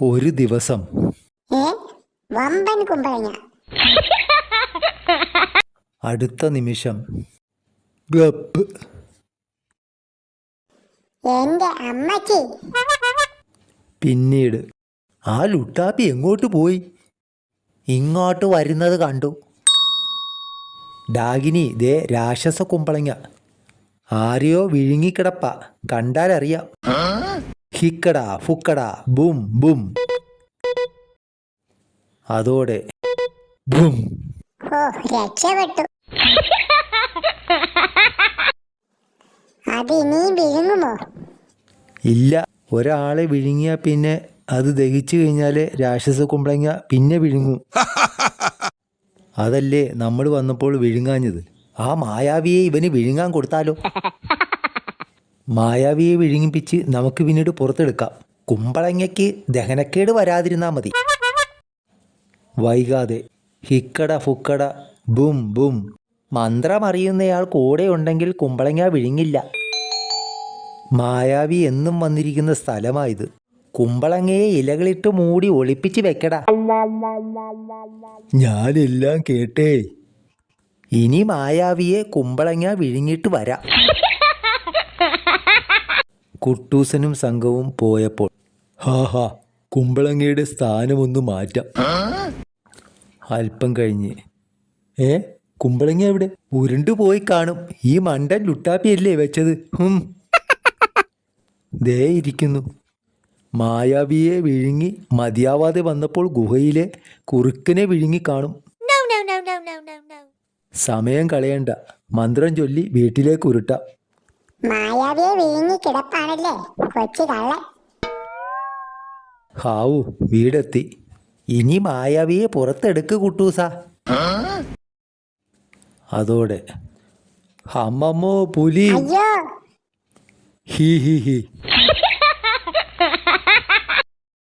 ഒരു ദിവസം. അടുത്ത നിമിഷം. ഗപ്പ്. എന്റെ അമ്മച്ചി. പിന്നീട് ആ ലുട്ടാപ്പി എങ്ങോട്ട് പോയി? ഇങ്ങോട്ട് വരുന്നത് കണ്ടു. ഡാഗിനി ദേ രാക്ഷസ കുമ്പളങ്ങ. ആരെയോ വിഴുങ്ങിക്കിടപ്പ. കണ്ടാലറിയാം. ഹിക്കടാ ഫുക്കട ബും ബും. അതോടെ. ബും. രക്ഷപ്പെട്ടു. അത് ഇനിയും വിഴുങ്ങുമോ? ഇല്ല. ഒരാളെ വിഴുങ്ങിയ പിന്നെ അത് ദഹിച്ചു കഴിഞ്ഞാൽ രാക്ഷസ കുമ്പളങ്ങ പിന്നെ വിഴുങ്ങും. അതല്ലേ നമ്മൾ വന്നപ്പോൾ വിഴുങ്ങാഞ്ഞത്. ആ മായാവിയെ ഇവന് വിഴുങ്ങാൻ കൊടുത്താലോ? മായാവിയെ വിഴുങ്ങിപ്പിച്ച് നമുക്ക് പിന്നീട് പുറത്തെടുക്കാം. കുമ്പളങ്ങയ്ക്ക് ദഹനക്കേട് വരാതിരുന്നാൽ മതി. വൈകാതെ ഹിക്കട ഫുക്കട ബും ബും. മന്ത്രം അറിയുന്നയാൾ കൂടെ ഉണ്ടെങ്കിൽ കുമ്പളങ്ങ വിഴുങ്ങില്ല. മായാവി എന്നും വന്നിരിക്കുന്ന സ്ഥലമായത്. കുമ്പളങ്ങയെ ഇലകളിട്ട് മൂടി ഒളിപ്പിച്ച് വെക്കടാ. ഞാനെല്ലാം കേട്ടേ. ഇനി മായാവിയെ കുമ്പളങ്ങ വിഴുങ്ങിയിട്ട് വരാം. കുട്ടൂസനും സംഘവും പോയപ്പോൾ. ഹാ ഹാ കുമ്പളങ്ങയുടെ സ്ഥാനമൊന്ന് മാറ്റാം. അല്പം കഴിഞ്ഞ്. ഏ കുമ്പളങ്ങ എവിടെ? ഉരുണ്ടു പോയി കാണും. ഈ മണ്ടൻ ലുട്ടാപ്പിയല്ലേ വെച്ചത്? ഹും. ദേ ഇരിക്കുന്നു. മായാവിയെ വിഴുങ്ങി മതിയാവാതെ വന്നപ്പോൾ ഗുഹയിലെ കുറുക്കനെ വിഴുങ്ങി കാണും. സമയം കളയണ്ട. മന്ത്രം ചൊല്ലി വീട്ടിലേക്ക് ഉരുട്ടാം. മായാവിയെ വിഴുങ്ങി കിടപ്പാണല്ലേ? കൊച്ചു കള്ളൻ. ഹാവു വീടെത്തി. ഇനി മായാവിയെ പുറത്തെടുക്ക് കുട്ടൂസ. അതോടെ അമ്മമ്മോ പുലി. അയ്യോ. ഹി ഹി ഹി.